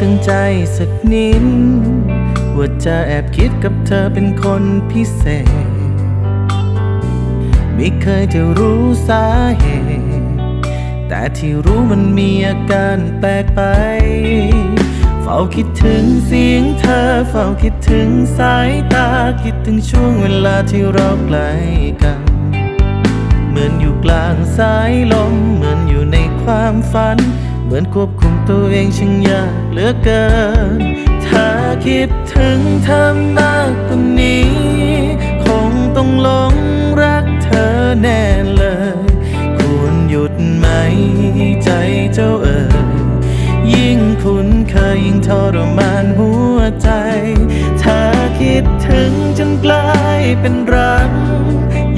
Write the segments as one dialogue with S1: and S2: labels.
S1: ตั้งใจสักนิดว่าจะแอบคิดกับเธอเป็นคนพิเศษ ไม่เคยจะรู้สาเหตุ แต่ที่รู้มันมีอาการแปลกไป เฝ้าคิดถึงเสียงเธอ เฝ้าคิดถึงสายตา คิดถึงช่วงเวลาที่เราใกล้กัน เหมือนอยู่กลางสายลม เหมือนอยู่ในความฝัน เหมือนควบ ตัวเองช่างยากเหลือเกิน ถ้าคิดถึงเธอมากกว่านี้ คงต้องหลงรักเธอแน่เลย ควรหยุดไหมใจเจ้าเอ๋ยยิ่งคุ้นเคยยิ่งทรมานหัวใจ ถ้าคิดถึงจนกลายเป็นรัก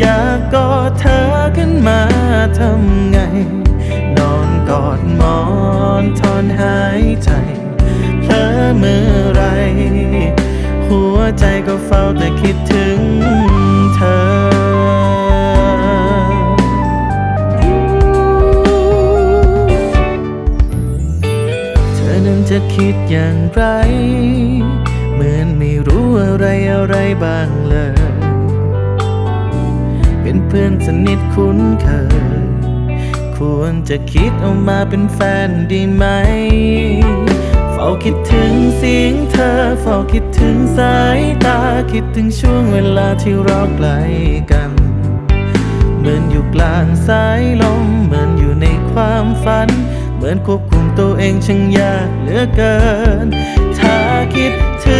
S1: อยากกอดเธอขึ้นมาทำไง นอนกอดหมอน อนหายใจเพลอเมื่อไร หัวใจก็เฝ้าแต่คิดถึงเธอเธอจะคิดอย่างไร เหมือนไม่รู้อะไรอะไรบ้างเลย เป็นเพื่อนสนิทคุ้นเคย ควรจะคิดเอามาเป็นแฟนดีไหม เฝ้าคิดถึงเสียงเธอ เฝ้าคิดถึงสายตา คิดถึงช่วงเวลาที่เราใกลกัน เหมือนอยู่กลางสายลม เหมือนอยู่ในความฝัน เหมือนควบคุมตัวเองช่างยากเหลือเกิน ถ้าคิดถึง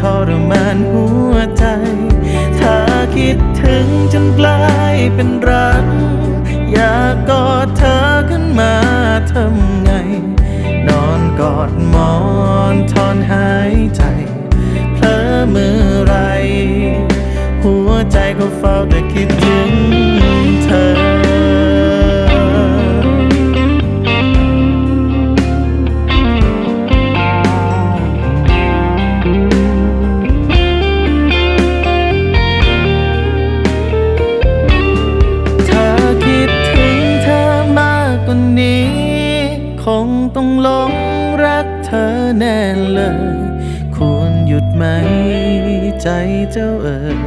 S1: ทรมานหัวใจ ถ้าคิดถึงจนกลายเป็นรัก อยากกอดเธอขึ้นมาทำไง นอนกอดหมอนทอนหายใจ เพลอเมื่อไร หัวใจก็เฝ้าแต่คิดถึง ต้องหลงรักเธอแน่เลย ควรหยุดไหมใจเจ้าเอ๋ย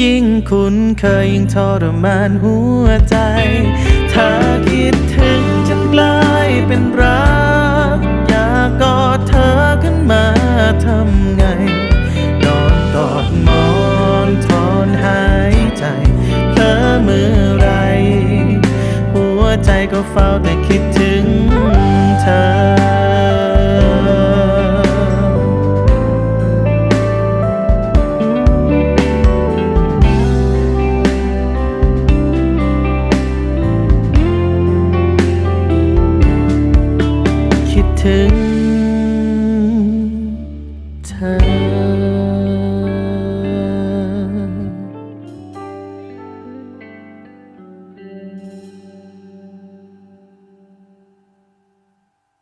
S1: ยิ่งคุ้นเคยยิ่งทรมานหัวใจ ถ้าคิดถึงจนกลายเป็นรัก อยากกอดเธอขึ้นมาทำไง นอนกอดมอนทอนหายใจเพลอเมื่อไร หัวใจก็เฝ้าแต่คิดถึง ถึง